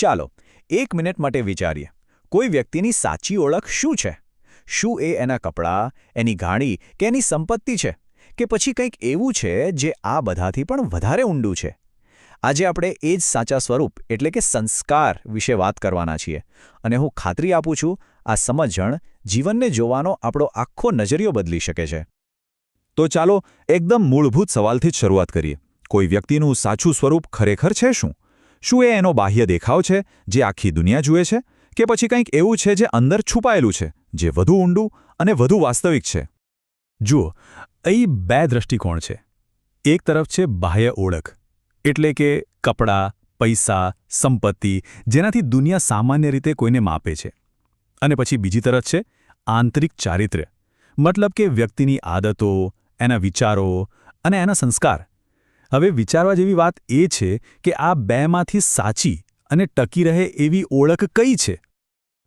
ચાલો, એક મિનિટ માટે વિચારીએ. કોઈ વ્યક્તિની સાચી ઓળખ શું છે? શું એ એના કપડાં, એની ગાડી કે એની સંપત્તિ છે? કે પછી કંઈક એવું છે જે આ બધાથી પણ વધારે ઊંડું છે? આજે આપણે એ જ સાચા સ્વરૂપ એટલે કે સંસ્કાર વિશે વાત કરવાના છીએ. અને હું ખાતરી આપું છું, આ સમજણ જીવનને જોવાનો આપણો આખો નજરિયો બદલી શકે છે. તો ચાલો, એકદમ મૂળભૂત સવાલથી જ શરૂઆત કરીએ. કોઈ વ્યક્તિનું સાચું સ્વરૂપ ખરેખર છે શું? શું એ એનો બાહ્ય દેખાવ છે, જે આખી દુનિયા જુએ છે, કે પછી કંઈક એવું છે જે અંદર છુપાયેલું છે, જે વધુ ઊંડું અને વધુ વાસ્તવિક છે? જુઓ, અહીં બે દૃષ્ટિકોણ છે. એક તરફ છે બાહ્ય ઓળખ, એટલે કે કપડાં, પૈસા, સંપત્તિ, જેનાથી દુનિયા સામાન્ય રીતે કોઈને માપે છે. અને પછી બીજી તરફ છે આંતરિક ચારિત્ર્ય મતલબ કે વ્યક્તિની આદતો, એના વિચારો અને એના સંસ્કાર. હવે વિચારવા જેવી વાત એ છે કે આ બેમાંથી સાચી અને ટકી રહે એવી ઓળખ કઈ છે?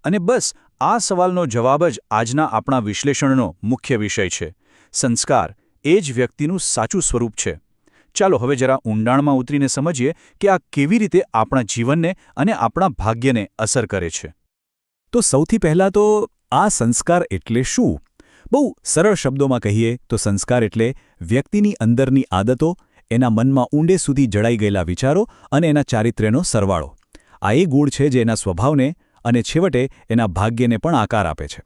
અને બસ, આ સવાલનો જવાબ જ આજના આપણા વિશ્લેષણનો મુખ્ય વિષય છે. સંસ્કાર એ જ વ્યક્તિનું સાચું સ્વરૂપ છે. ચાલો હવે જરા ઊંડાણમાં ઉતરીને સમજીએ કે આ કેવી રીતે આપણા જીવનને અને આપણા ભાગ્યને અસર કરે છે. તો સૌથી પહેલાં તો આ સંસ્કાર એટલે શું? બહુ સરળ શબ્દોમાં કહીએ તો સંસ્કાર એટલે વ્યક્તિની અંદરની આદતો એના મનમાં ઊંડે સુધી જડાઈ ગયેલા વિચારો અને એના ચારિત્ર્યનો સરવાળો. આ એ ગુણ છે જે એના સ્વભાવને અને છેવટે એના ભાગ્યને પણ આકાર આપે છે.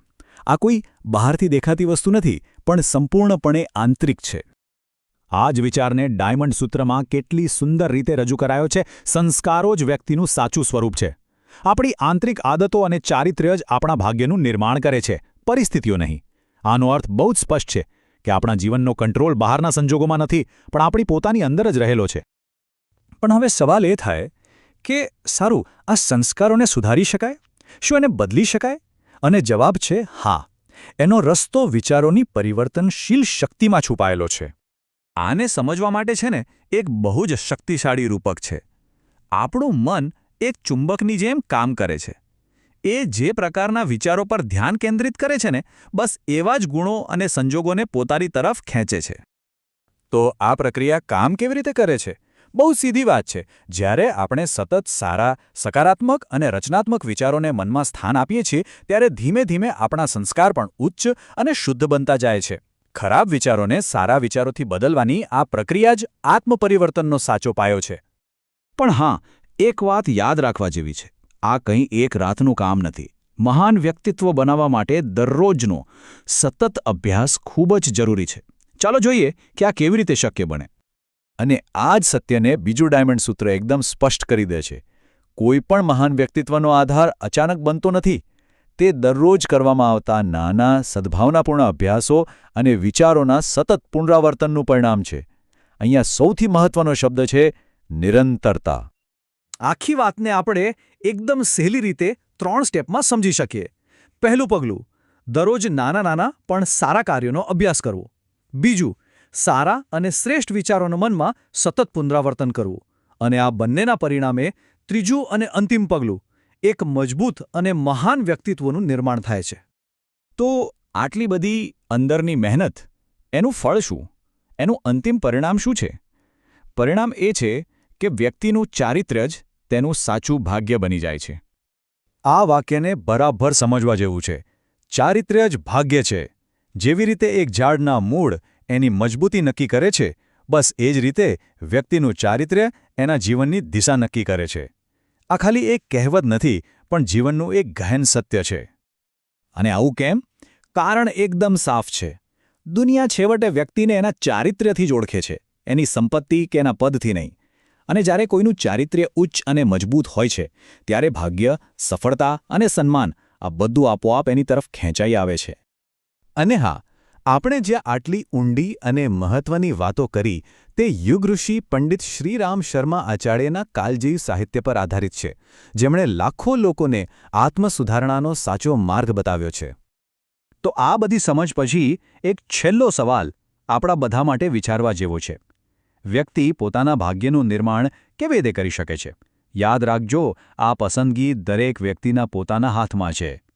આ કોઈ બહારથી દેખાતી વસ્તુ નથી, પણ સંપૂર્ણપણે આંતરિક છે. આ જ વિચારને ડાયમંડ સૂત્રમાં કેટલી સુંદર રીતે રજૂ કરાયો છે. સંસ્કારો જ વ્યક્તિનું સાચું સ્વરૂપ છે. આપણી આંતરિક આદતો અને ચારિત્ર્ય જ આપણા ભાગ્યનું નિર્માણ કરે છે. પરિસ્થિતિઓ નહીં. આનો અર્થ બહુ જ સ્પષ્ટ છે. કે આપણા જીવનનો કંટ્રોલ બહારના સંજોગોમાં નથી, પણ આપણી પોતાની અંદર જ રહેલો છે. પણ હવે સવાલ એ થાય કે સારું, આ સંસ્કારોને સુધારી શકાય? શું એને બદલી શકાય? અને જવાબ છે હા. એનો રસ્તો વિચારોની પરિવર્તનશીલ શક્તિમાં છુપાયેલો છે. આને સમજવા માટે છે ને, એક બહુ જ શક્તિશાળી રૂપક છે. આપણું મન એક ચુંબકની જેમ કામ કરે છે. એ જે પ્રકારના વિચારો પર ધ્યાન કેન્દ્રિત કરે છે ને, બસ એવા જ ગુણો અને સંજોગોને પોતાની તરફ ખેંચે છે. તો આ પ્રક્રિયા કામ કેવી રીતે કરે છે? બહુ સીધી વાત છે. જ્યારે આપણે સતત સારા, સકારાત્મક અને રચનાત્મક વિચારોને મનમાં સ્થાન આપીએ છીએ, ત્યારે ધીમે ધીમે આપણા સંસ્કાર પણ ઉચ્ચ અને શુદ્ધ બનતા જાય છે. ખરાબ વિચારોને સારા વિચારોથી બદલવાની આ પ્રક્રિયા જ આત્મપરિવર્તનનો સાચો પાયો છે. પણ હા, એક વાત યાદ રાખવા જેવી છે. આ કંઈ એક રાતનું કામ નથી. મહાન વ્યક્તિત્વ બનાવવા માટે દરરોજનો સતત અભ્યાસ ખૂબ જ જરૂરી છે. ચાલો જોઈએ કે આ કેવી રીતે શક્ય બને. અને આ જ સત્યને બીજું ડાયમંડ સૂત્ર એકદમ સ્પષ્ટ કરી દે છે. કોઈ પણ મહાન વ્યક્તિત્વનો આધાર અચાનક બનતો નથી. તે દરરોજ કરવામાં આવતા નાના, સદ્ભાવનાપૂર્ણ અભ્યાસો અને વિચારોના સતત પુનરાવર્તનનું પરિણામ છે. અહીંયા સૌથી મહત્વનો શબ્દ છે નિરંતરતા. આખી વાતને આપણે એકદમ સહેલી રીતે ત્રણ સ્ટેપમાં સમજી શકીએ. પહેલું પગલું, દરરોજ નાના નાના પણ સારા કાર્યોનો અભ્યાસ કરવો. બીજું, સારા અને શ્રેષ્ઠ વિચારોના મનમાં સતત પુનરાવર્તન કરવું. અને આ બંનેના પરિણામે ત્રીજું અને અંતિમ પગલું, એક મજબૂત અને મહાન વ્યક્તિત્વનું નિર્માણ થાય છે. તો આટલી બધી અંદરની મહેનત, એનું ફળ શું? એનું અંતિમ પરિણામ શું છે? પરિણામ એ છે કે વ્યક્તિનું ચારિત્ર્ય જ તેનું સાચું ભાગ્ય બની જાય છે. આ વાક્યને બરાબર સમજવા જેવું છે. ચારિત્ર્ય જ ભાગ્ય છે. જેવી રીતે એક ઝાડના મૂળ એની મજબૂતી નક્કી કરે છે, બસ એ જ રીતે વ્યક્તિનું ચારિત્ર્ય એના જીવનની દિશા નક્કી કરે છે. આ ખાલી એક કહેવત નથી, પણ જીવનનું એક ગહન સત્ય છે. અને આવું કેમ? કારણ એકદમ સાફ છે. દુનિયા છેવટે વ્યક્તિને એના ચારિત્ર્યથી જ ઓળખે છે, એની સંપત્તિ કે એના પદથી નહીં. અને જ્યારે કોઈનું ચારિત્ર્ય ઉચ્ચ અને મજબૂત હોય છે, ત્યારે ભાગ્ય, સફળતા અને સન્માન આ બધું આપોઆપ એની તરફ ખેંચાઈ આવે છે. અને હા, આપણે જ્યાં આટલી ઊંડી અને મહત્વની વાતો કરી, તે યુગઋષિ પંડિત શ્રીરામ શર્મા આચાર્યના કાલજીવ સાહિત્ય પર આધારિત છે, જેમણે લાખો લોકોને આત્મસુધારણાનો સાચો માર્ગ બતાવ્યો છે. તો આ બધી સમજ પછી એક છેલ્લો સવાલ આપણા બધા માટે વિચારવા જેવો છે. વ્યક્તિ પોતાના ભાગ્યનું નિર્માણ કેવી રીતે કરી શકે છે? યાદ રાખજો, આ પસંદગી દરેક વ્યક્તિના પોતાના હાથમાં છે.